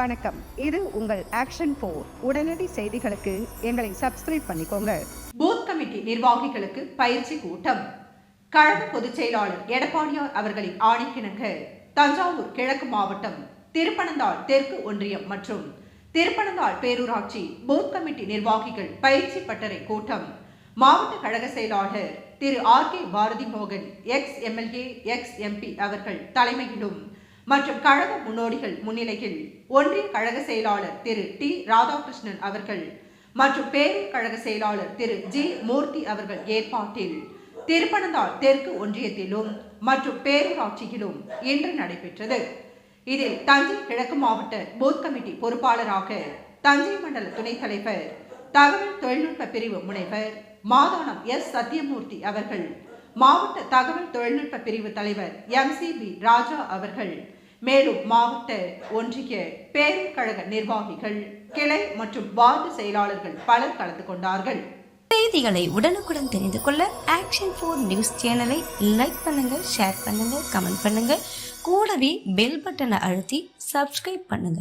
வணக்கம். இது உங்கள் ஆக்ஷன் போர் உடனடி செய்திகளுக்கு எங்களை சப்ஸ்கிரைப் பண்ணிக்கோங்க. பூத் கமிட்டி நிர்வாகிகளுக்கு பயிற்சி கூட்டம். கழக பொதுச் செயலாளர் எடப்பாடியார் அவர்களின் ஆணைக்கிணங்க தஞ்சாவூர் கிழக்கு மாவட்டம் திருப்பனந்தாள் தெற்கு ஒன்றியம் மற்றும் திருப்பனந்தாள் பேரூராட்சி பூத் கமிட்டி நிர்வாகிகள் பயிற்சி பட்டறை கூட்டம். மாவட்ட கழக செயலாளர் திரு ஆர் கே பாரதி மோகன் எக்ஸ் எம்எல்ஏ எக்ஸ் எம்பி அவர்கள் தலைமையிலும் மற்றும் கழக முன்னோடிகள் முன்னிலையில் ஒன்றிய கழக செயலாளர் திரு டி ராதாகிருஷ்ணன் அவர்கள் மற்றும் பேரூர் கழக செயலாளர் திரு ஜி மூர்த்தி அவர்கள் ஏற்பாட்டில் திருப்பனந்தாள் தெற்கு ஒன்றியத்திலும் மற்றும் பேரூராட்சியிலும் இன்று நடைபெற்றது. இதில் தஞ்சை கிழக்கு மாவட்ட பூத் கமிட்டி பொறுப்பாளராக தஞ்சை மண்டல துணைத் தலைவர் தகவல் தொழில்நுட்ப பிரிவு முனைவர் மாதானம் எஸ். சத்யமூர்த்தி அவர்கள் மாவட்ட தகவல் தொழில்நுட்ப பிரிவு தலைவர் எம். சி. பி. ராஜா அவர்கள் மேலும் மாவட்ட ஒன்றிய பேரூர் கழக நிர்வாகிகள் கிளை மற்றும் வார்டு செயலாளர்கள் பலர் கலந்து கொண்டார்கள். செய்திகளை உடனுக்குடன் தெரிந்து கொள்ள ஆக்ஷன் ஃபோர் நியூஸ் சேனலை லைக் பண்ணுங்க ஷேர் பண்ணுங்க கமெண்ட் பண்ணுங்க. கூடவே பெல் பட்டனை அழுத்தி சப்ஸ்கிரைப் பண்ணுங்க.